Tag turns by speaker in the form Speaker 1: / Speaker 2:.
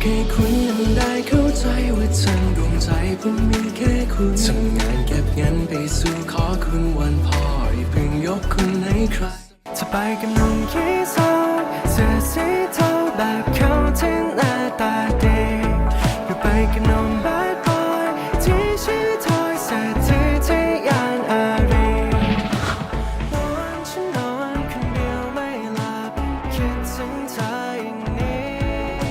Speaker 1: แค่คุณยังได้เข้าใจว่าฉันดวงใจผมมีแค่คุณทำงานเก็บเงินไปสู่ขอคุณวันพ่ออย่าเพิ่งยกคุณให้ใคร จะไปกับนุ่งขี้โซ่เสื้อสีเทาแบบเขาที่หน้าตาดีหรือไปกับนุ่มบ้าคิดถึงเธออย่างนี้